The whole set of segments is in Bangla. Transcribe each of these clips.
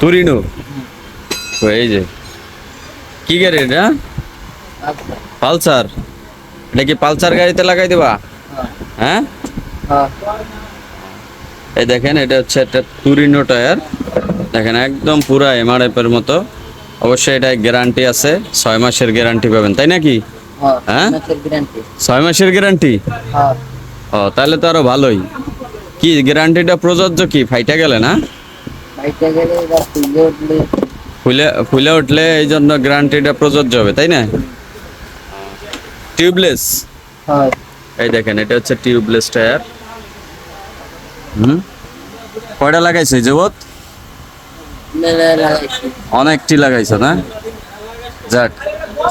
তুরিনো। এই যে। কি গাড়ি এটা? পালসার। এটা কি পালসার গাড়িতে লাগাই দেবা? হ্যাঁ? এই দেখেন এটা হচ্ছে একটা তুরিনো টায়ার। দেখেন একদম পুরা এমআরএফ এর মতো। অবশ্যই এটা গ্যারান্টি আছে। ছয় মাসের গ্যারান্টি পাবেন তাই নাকি? হ্যাঁ? ছয় মাসের গ্যারান্টি? ও তাহলে তো আরও ভালোই। কি গ্যারান্টিটা প্রযোজ্য কি? ফাইটা গেলে না? ফুলে ফুলে উঠলে এই জন্য গ্যারান্টিটা প্রযোজ্য হবে তাই না? টিউবলেস এই দেখেন এটা হচ্ছে টিউবলেস টায়ার হুম? কয়টা লাগাইছে জগৎ অনেকটি লাগাইছে না? যাক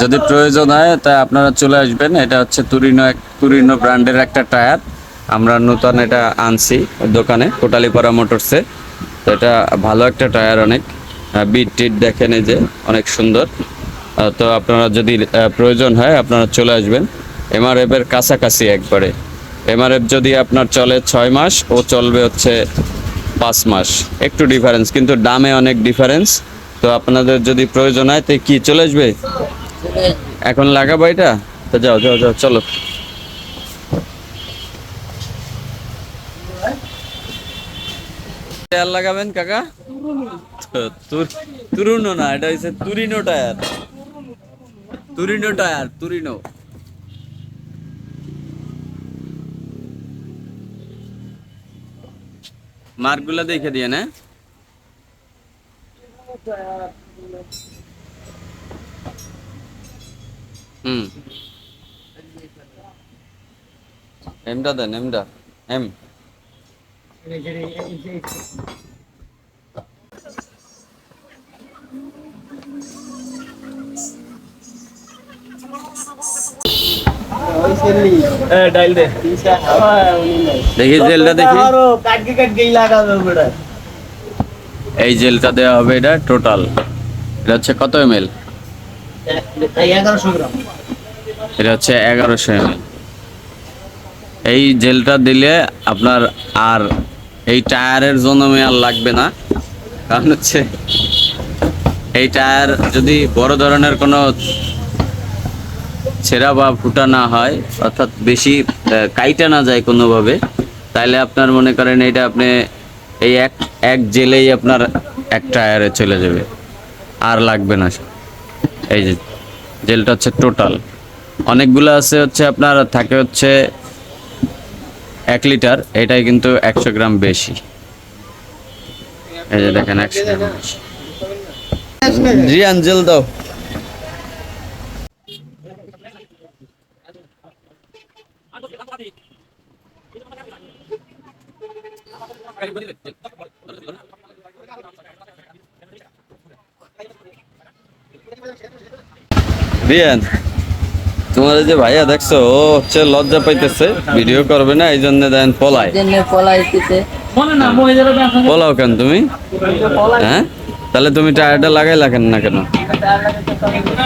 যদি প্রয়োজন হয় তা আপনারা চলে আসবেন। এটা হচ্ছে তুরিনো এক তুরিনো ব্র্যান্ডের একটা টায়ার আমরা নতুন এটা আনছি দোকানে কোটালিপাড়া মোটরসে। তো এটা ভালো একটা টায়ার অনেক। বিট টিট দেখেন এই যে অনেক সুন্দর। তো আপনারা যদি প্রয়োজন হয় আপনারা চলে আসবেন। এমআরএফ এর কাছাকাছি একবারে। এমআরএফ যদি আপনার চলে ছয় মাস ও চলবে হচ্ছে পাঁচ মাস। একটু ডিফারেন্স কিন্তু দামে অনেক ডিফারেন্স তো আপনাদের যদি প্রয়োজন হয় তো কি চলে আসবে। এখন লাগাবো এটা? তো যাও যাও যাও চলো। টায়ার লাগাবেন কাকা? তো তুর- তুরুনো না, এটা হচ্ছে Torino tyre Torino tyre Torino. মার্কগুলা দেখে দিয়ে না। হুম। এমটা দেন এমটা এম ডাইল দে দেখি জেলটা দেখি। এই জেলটা দেওয়া হবে এটা টোটাল। এটা হচ্ছে কত এম এল এটা হচ্ছে এগারোশো এম এই জেলটা দিলে আপনার আর এই টায়ারের জন্য আর লাগবে না। কারণ হচ্ছে এই টায়ার যদি বড় ধরনের কোনো ছেঁড়া বা ফুটা না হয়, অর্থাৎ বেশি কাইটা না যায় কোনোভাবে, তাহলে আপনার মনে করেন এটা আপনি এই এক এক জেলেই আপনার এক টায়ারে চলে যাবে। আর লাগবে না এই যে জেলটা হচ্ছে টোটাল অনেকগুলো আছে হচ্ছে আপনার, থাকে হচ্ছে এক লিটার, এটাই কিন্তু একশো গ্রাম বেশি। এই যে দেখেন, একশো গ্রাম জি, আঞ্জেল দাও। রিয়ান তোমার এই যে ভাইয়া দেখছ ও হচ্ছে লজ্জা পাইতেছে ভিডিও করবে না এই জন্য দেন পলায় পলাও কেন তুমি? হ্যাঁ? তাহলে তুমি টায়ারটা লাগাই লাগেন না কেন?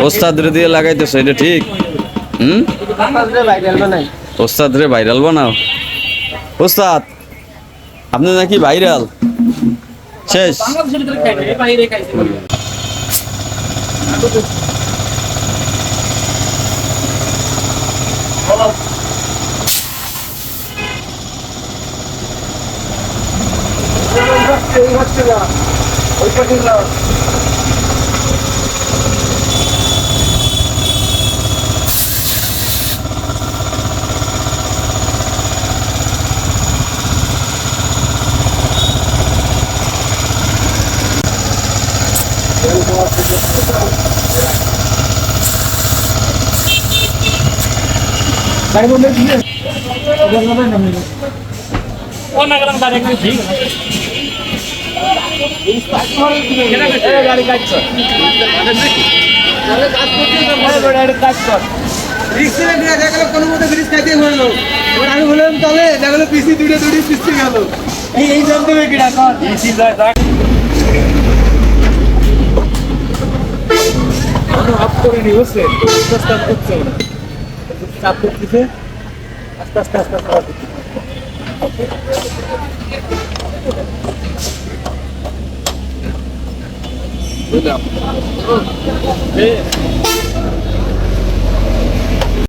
ওস্তাদ রে দিয়ে লাগাইতেছো এটা ঠিক? হুম? ওস্তাদ রে ভাইরাল বানাও। ওস্তাদ আপনি নাকি ভাইরাল? শেষ। গাড়ি কাজ কর কাজ কর রিক্সা দিয়ে দেখল কোনো মতো ব্রিজ খাইতে হলো। আমি বললাম দেখল পিসি দুটো দুটি পিসি গেল। এই এই জানতে হবে কিনা কর। যায় অফ করে নি বুঝছে আস্তে আস্তে করছে। ওরা চাপ করতেছে আস্তে আস্তে আস্তে আস্তে off করতেছে। বুঝলাম